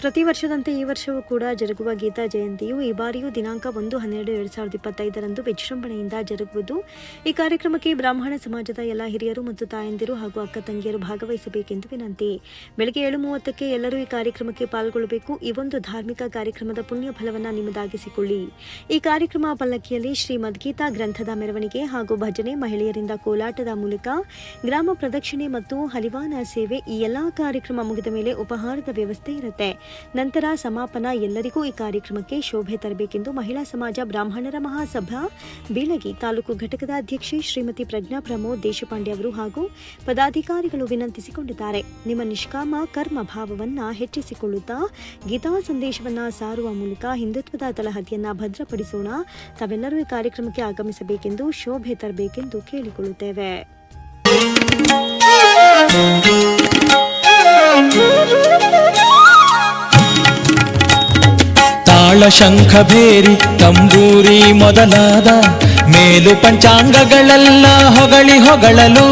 ಪ್ರತಿ ವರ್ಷದಂತೆ ಈ ವರ್ಷವೂ ಕೂಡ ಜರುಗುವ ಗೀತಾ ಜಯಂತಿಯು ಈ ಬಾರಿಯೂ ದಿನಾಂಕ ಒಂದು, ಹನ್ನೆರಡು, ಎರಡು ಸಾವಿರದ ಇಪ್ಪತ್ತೈದರಂದು ವಿಜೃಂಭಣೆಯಿಂದ ಜರುಗುವುದು. ಈ ಕಾರ್ಯಕ್ರಮಕ್ಕೆ ಬ್ರಾಹ್ಮಣ ಸಮಾಜದ ಎಲ್ಲ ಹಿರಿಯರು ಮತ್ತು ತಾಯಂದಿರು ಹಾಗೂ ಅಕ್ಕ ತಂಗಿಯರು ಭಾಗವಹಿಸಬೇಕೆಂದು ವಿನಂತಿ. ಬೆಳಗ್ಗೆ ಏಳು ಮೂವತ್ತಕ್ಕೆ ಎಲ್ಲರೂ ಈ ಕಾರ್ಯಕ್ರಮಕ್ಕೆ ಪಾಲ್ಗೊಳ್ಳಬೇಕು. ಈ ಒಂದು ಧಾರ್ಮಿಕ ಕಾರ್ಯಕ್ರಮದ ಪುಣ್ಯ ಫಲವನ್ನು ನಿಮ್ಮದಾಗಿಸಿಕೊಳ್ಳಿ ಈ ಕಾರ್ಯಕ್ರಮ ಪಲ್ಲಕ್ಕಿಯಲ್ಲಿ ಶ್ರೀಮದ್ ಗೀತಾ ಗ್ರಂಥದ ಮೆರವಣಿಗೆ ಹಾಗೂ ಭಜನೆ ಮಹಿಳೆಯರಿಂದ ಕೋಲಾಟದ ಮೂಲಕ ಗ್ರಾಮ ಪ್ರದಕ್ಷಿಣೆ ಮತ್ತು ಹಲಿವಾನ ಸೇವೆ ಈ ಎಲ್ಲಾ ಕಾರ್ಯಕ್ರಮ ಮುಗಿದ ಮೇಲೆ ಉಪಹಾರದ ವ್ಯವಸ್ಥೆ ಇರುತ್ತೆ. ನಂತರ ಸಮಾಪನ ಎಲ್ಲರಿಗೂ ಈ ಕಾರ್ಯಕ್ರಮಕ್ಕೆ ಶೋಭೆ ತರಬೇಕೆಂದು ಮಹಿಳಾ ಸಮಾಜ ಬ್ರಾಹ್ಮಣರ ಮಹಾಸಭಾ, ಬೀಳಗಿ ತಾಲೂಕು ಘಟಕದ ಅಧ್ಯಕ್ಷೆ ಶ್ರೀಮತಿ ಪ್ರಜ್ಞಾ ಪ್ರಮೋದ್ ದೇಶಪಾಂಡೆ ಅವರು ಹಾಗೂ ಪದಾಧಿಕಾರಿಗಳು ವಿನಂತಿಸಿಕೊಂಡಿದ್ದಾರೆ. ನಿಮ್ಮ ನಿಷ್ಕಾಮ ಕರ್ಮ ಭಾವವನ್ನ ಹೆಚ್ಚಿಸಿಕೊಳ್ಳುತ್ತಾ ಗೀತಾ ಸಂದೇಶವನ್ನ ಸಾರುವ ಮೂಲಕ ಹಿಂದುತ್ವದ ತಳಹದಿಯನ್ನ ಭದ್ರಪಡಿಸೋಣ. ತಾವೆಲ್ಲರೂ ಈ ಕಾರ್ಯಕ್ರಮಕ್ಕೆ ಆಗಮಿಸಬೇಕೆಂದು ಶೋಭೆ ತರಬೇಕೆಂದು ಕೇಳಿಕೊಳ್ಳುತ್ತೇವೆ. ತಾಳ ಶಂಖ ಭೇರಿ, ತಂಬೂರಿ ಮೊದಲಾದ ಮೇಲು ಪಂಚಾಂಗಗಳೆಲ್ಲ ಹೊಗಳಿ ಹೊಗಳಲು.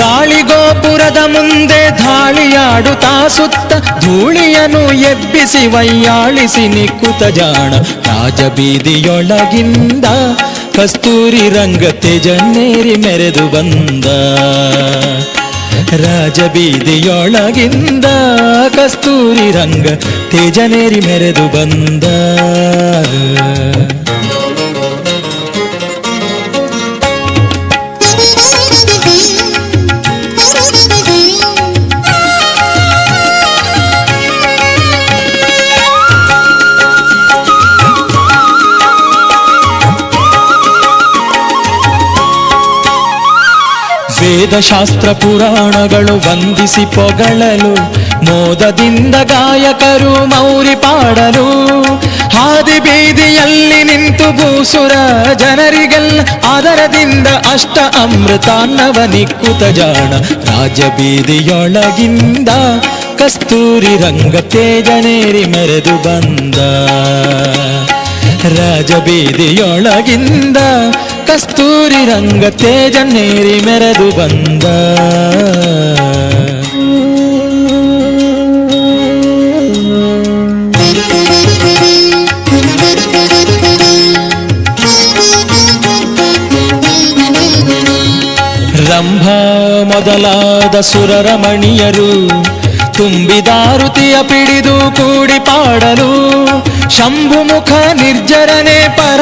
ಗಾಳಿ ಗೋಪುರದ ಮುಂದೆ ಧಾಳಿಯಾಡುತ್ತಾ ಸುತ್ತ ಧೂಳಿಯನು ಎಬ್ಬಿಸಿ ವೈಯಾಳಿಸಿ ನಿಕ್ಕುತ ಜಾಣ. ರಾಜಬೀದಿಯೊಳಗಿಂದ ಕಸ್ತೂರಿ ರಂಗ ತೆಜನ್ನೇರಿ ಮೆರೆದು ಬಂದ. ರಾಜಬೀದಿಯೊಳಗಿಂದ ಕಸ್ತೂರಿ ರಂಗ ತೇಜನೇರಿ ಮೆರೆದು ಬಂದ. ವೇದಶಾಸ್ತ್ರ ಪುರಾಣಗಳು ವಂದಿಸಿ ಪೊಗಳಲು, ಮೋದದಿಂದ ಗಾಯಕರು ಮೌರಿ ಪಾಡಲು. ಹಾದಿ ಬೀದಿಯಲ್ಲಿ ನಿಂತು ಭೂಸುರ ಜನರಿಗಲ್ಲ ಆದರದಿಂದ ಅಷ್ಟ ಅಮೃತಾನ್ನವ ನಿಕ್ಕುತ ಜಾಣ. ರಾಜ ಬೀದಿಯೊಳಗಿಂದ ಕಸ್ತೂರಿ ರಂಗ ತೇಜನೇರಿ ಮೆರೆದು ಬಂದ. ರಾಜಬೀದಿಯೊಳಗಿಂದ ಕಸ್ತೂರಿ ರಂಗ ತೇಜನ್ನೇರಿ ಮೆರೆದು ಬಂದ ರಂಭ ಮೊದಲಾದ ಸುರರಮಣಿಯರು ತುಂಬಿದಾರುತಿಯ ಪಿಡಿದು ಕೂಡಿ ಪಾಡಲು ಶಂಭುಮುಖ ನಿರ್ಜರನೆ ಪರ